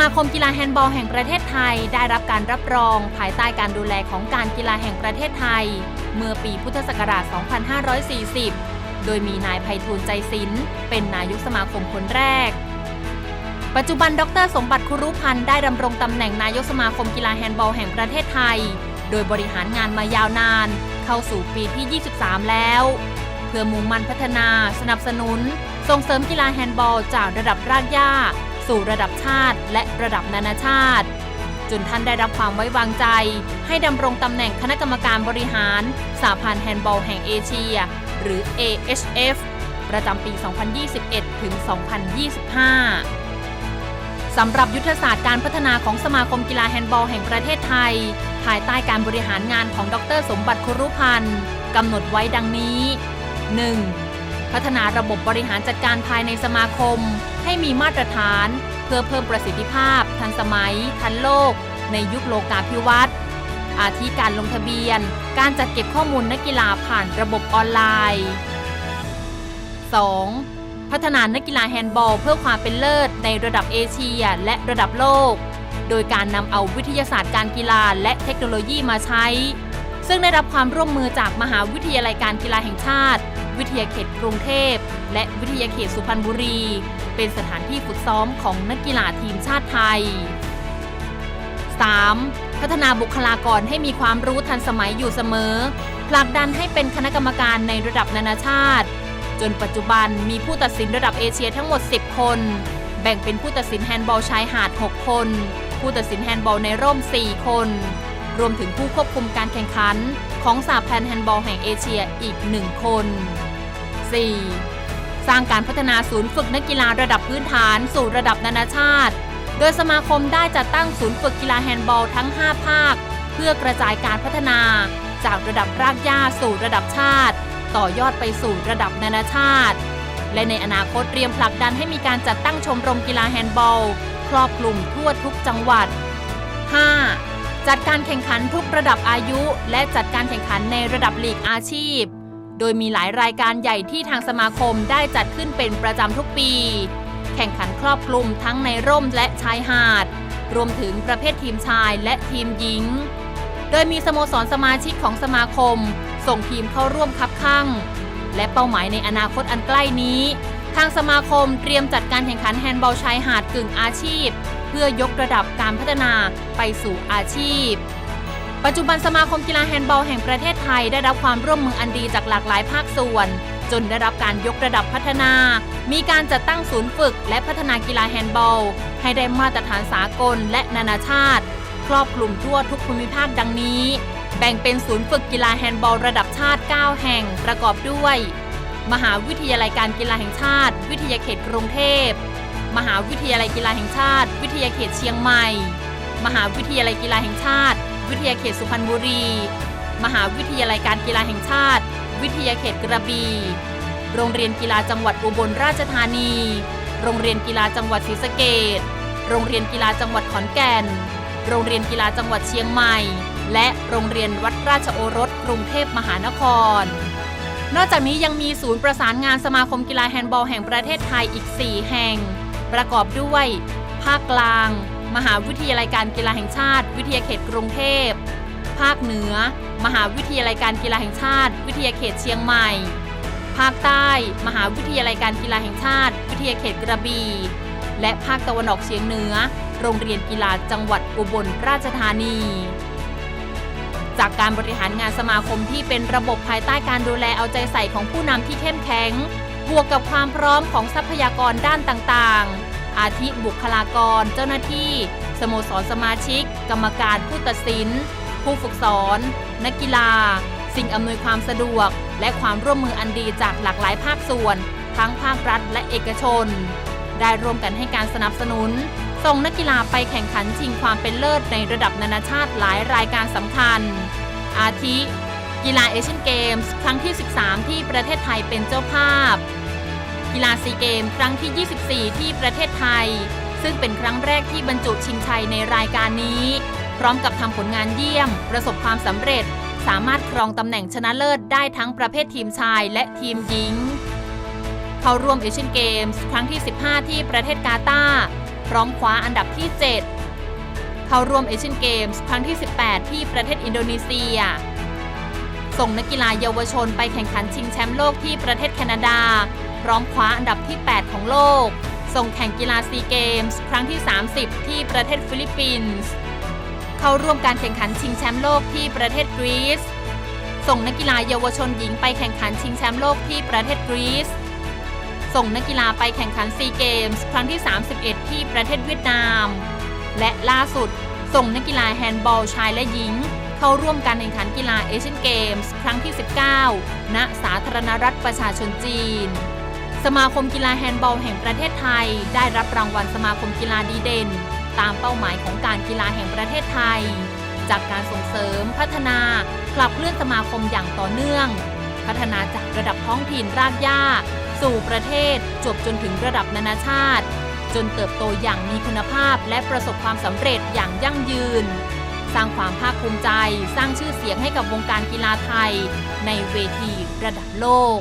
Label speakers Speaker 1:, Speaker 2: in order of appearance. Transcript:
Speaker 1: มาคมกีฬาแฮนด์บอลแห่งประเทศไทยได้รับการรับรอง ภายใต้การดูแลของการกีฬาแห่งประเทศไทย เมื่อปีพุทธศักราช 2540 โดยมีนายไพฑูรย์ใจศิลป์เป็นนายกสมาคมคนแรก ปัจจุบันดร สมบัติคุรุพันธ์ได้ดำรงตำแหน่งนายกสมาคมกีฬาแฮนด์บอลแห่งประเทศไทย โดยบริหารงานมายาวนาน เข้าสู่ปีที่ 23 แล้ว เพื่อมุ่งมั่นพัฒนา สนับสนุน ส่งเสริมกีฬาแฮนด์บอลจากระดับรากหญ้า สู่ระดับชาติและระดับนานาชาติ จนท่านได้รับความไว้วางใจ ให้ดำรงตำแหน่งคณะกรรมการบริหารสหพันธ์แฮนด์บอลแห่งเอเชีย หรือ AHF ประจำปี 2021 ถึง 2025 สำหรับยุทธศาสตร์การพัฒนาของสมาคมกีฬาแฮนด์บอลแห่งประเทศไทย ภายใต้การบริหารงานของดร สมบัติคุรุพันธ์กำหนดไว้ดังนี้ 1. พัฒนาระบบบริหารจัดการภายในสมาคม ให้มีมาตรฐาน เพื่อเพิ่มประสิทธิภาพ ทันสมัย ทันโลก ในยุคโลกาภิวัตน์อาทิการลงทะเบียน การจัดเก็บข้อมูลนักกีฬาผ่านระบบออนไลน์ 2. พัฒนานักกีฬาแฮนด์บอลเพื่อความเป็นเลิศในระดับเอเชียและระดับโลก โดยการนำเอาวิทยาศาสตร์การกีฬาและเทคโนโลยีมาใช้ ซึ่งได้รับความร่วมมือจากมหาวิทยาลัยการกีฬาแห่งชาติ วิทยาเขตกรุงเทพ และวิทยาเขตสุพรรณบุรี เป็นสถานที่ฝึกซ้อมของนักกีฬาทีมชาติไทย 3. พัฒนาบุคลากรให้มีความรู้ทันสมัยอยู่เสมอผลักดันให้เป็นคณะกรรมการในระดับนานาชาติ จนปัจจุบันมีผู้ตัดสินระดับเอเชียทั้งหมด 10 คน แบ่งเป็นผู้ตัดสินแฮนด์บอลชายหาด 6 คน ผู้ตัดสินแฮนด์บอลในร่ม 4 คน รวมถึงผู้ควบคุมการแข่งขัน ของสาพันธ์แฮนด์บอลแห่งเอเชียอีก 1 คน 4. สร้างการพัฒนาศูนย์ฝึกนักกีฬาระดับพื้นฐานสู่ระดับนานาชาติ โดยสมาคมได้จัดตั้งศูนย์ฝึกกีฬาแฮนด์บอลทั้ง 5 ภาค เพื่อกระจายการพัฒนา จากระดับรากหญ้าสู่ระดับชาติ ต่อยอดไปสู่ระดับนานาชาติ และในอนาคตเตรียมผลักดันให้มีการจัดตั้งชมรมกีฬาแฮนด์บอล ครอบคลุมทั่วทุกจังหวัด 5. จัดการแข่งขันทุกระดับอายุ และจัดการแข่งขันในระดับลีกอาชีพ โดยมีหลายรายการใหญ่ที่ทางสมาคมได้จัดขึ้นเป็นประจำทุกปี แข่งขันครอบคลุมทั้งในร่มและชายหาด รวมถึงประเภททีมชายและทีมหญิง โดยมีสโมสรสมาชิกของสมาคม ส่งทีมเข้าร่วมคับข้างและเป้าหมายในอนาคตอันใกล้นี้ ทางสมาคมเตรียมจัดการแข่งขันแฮนด์บอลชายหาดกึ่งอาชีพ เพื่อยกระดับการพัฒนาไปสู่อาชีพ ปัจจุบันสมาคมกีฬาแฮนด์บอลแห่งประเทศไทยได้รับความร่วมมืออันดีจากหลากหลายภาคส่วน จนได้รับการยกระดับพัฒนา มีการจัดตั้งศูนย์ฝึก และพัฒนากีฬาแฮนด์บอล ให้ได้มาตรฐานสากลและนานาชาติ ครอบคลุมทั่วทุกภูมิภาคดังนี้ แบ่งเป็นศูนย์ฝึกกีฬาแฮนด์บอลระดับชาติ 9 แห่งประกอบด้วย มหาวิทยาลัยการกีฬาแห่งชาติ วิทยาเขตกรุงเทพ มหาวิทยาลัยกีฬาแห่งชาติ วิทยาเขตเชียงใหม่ มหาวิทยาลัยกีฬาแห่งชาติ วิทยาเขตสุพรรณบุรี มหาวิทยาลัยการกีฬาแห่งชาติ วิทยาเขตกระบี่โรงเรียนกีฬาจังหวัดอุบลราชธานี โรงเรียนกีฬาจังหวัดศรีสะเกษโรงเรียนกีฬาจังหวัดขอนแก่น โรงเรียนกีฬาจังหวัดเชียงใหม่ และโรงเรียนวัดราชโอรสกรุงเทพมหานคร นอกจากนี้ยังมีศูนย์ประสานงานสมาคมกีฬาแฮนด์บอลแห่งประเทศไทยอีก 4 แห่ง ประกอบด้วย ภาคกลาง มหาวิทยาลัยการกีฬาแห่งชาติ วิทยาเขตกรุงเทพ ภาคเหนือ มหาวิทยาลัยการกีฬาแห่งชาติ วิทยาเขตเชียงใหม่ ภาคใต้ มหาวิทยาลัยการกีฬาแห่งชาติ วิทยาเขตกระบี่และภาคตะวันออกเฉียงเหนือ โรงเรียนกีฬาจังหวัดอุบลราชธานีจากการบริหารงานสมาคมที่เป็นระบบภายใต้การดูแลเอาใจใส่ของผู้นำที่เข้มแข็ง วกกับความพร้อมของทรัพยากรด้านต่างๆ อาทิบุคลากร เจ้าหน้าที่ สโมสรสมาชิก กรรมการผู้ตัดสิน ผู้ฝึกสอน นักกีฬา สิ่งอำนวยความสะดวก และความร่วมมืออันดีจากหลากหลายภาคส่วน ทั้งภาครัฐและเอกชน ได้ร่วมกันให้การสนับสนุน ส่งนักกีฬาไปแข่งขันชิงความเป็นเลิศในระดับนานาชาติหลายรายการสำคัญ อาทิกีฬาเอเชียนเกมส์ครั้งที่ 13 ที่ประเทศไทยเป็นเจ้าภาพ กีฬาซีเกม ครั้งที่ 24 ที่ประเทศไทย ซึ่งเป็นครั้งแรกที่บรรจุชิงชัยในรายการนี้ พร้อมกับทำผลงานเยี่ยม ประสบความสำเร็จ สามารถครองตำแหน่งชนะเลิศได้ทั้งประเภททีมชายและทีมหญิง เข้าร่วมเอเชียนเกมส์ครั้งที่ 15 ที่ประเทศกาตาร์พร้อมคว้าอันดับที่ 7 เข้าร่วมเอเชียนเกมส์ครั้งที่ 18 ที่ประเทศอินโดนีเซียส่งนักกีฬาเยาวชนไปแข่งขันชิงแชมป์โลกที่ประเทศแคนาดา พร้อมคว้าอันดับที่ 8 ของโลก ส่งแข่งกีฬาซีเกมส์ ครั้งที่ 30 ที่ประเทศฟิลิปปินส์ เข้าร่วมการแข่งขันชิงแชมป์โลกที่ประเทศกรีซ ส่งนักกีฬาเยาวชนหญิงไปแข่งขันชิงแชมป์โลกที่ประเทศกรีซ ส่งนักกีฬาไปแข่งขันซีเกมส์ ครั้งที่ 31 ที่ประเทศเวียดนาม และล่าสุด ส่งนักกีฬาแฮนด์บอลชายและหญิงเข้าร่วมการแข่งขันกีฬาเอเชียนเกมส์ ครั้งที่ 19 ณ สาธารณรัฐประชาชนจีน สมาคมกีฬาแฮนด์บอลแห่งประเทศไทย ได้รับรางวัลสมาคมกีฬาดีเด่น ตามเป้าหมายของการกีฬาแห่งประเทศไทย จากการส่งเสริม พัฒนาปรับเคลื่อนสมาคมอย่างต่อเนื่อง พัฒนาจากระดับท้องถิ่นรากหญ้า สู่ประเทศจบจนถึงระดับนานาชาติ จนเติบโตอย่างมีคุณภาพและประสบความสำเร็จอย่างยั่งยืน สร้างความภาคภูมิใจ สร้างชื่อเสียงให้กับวงการกีฬาไทย ในเวทีระดับโลก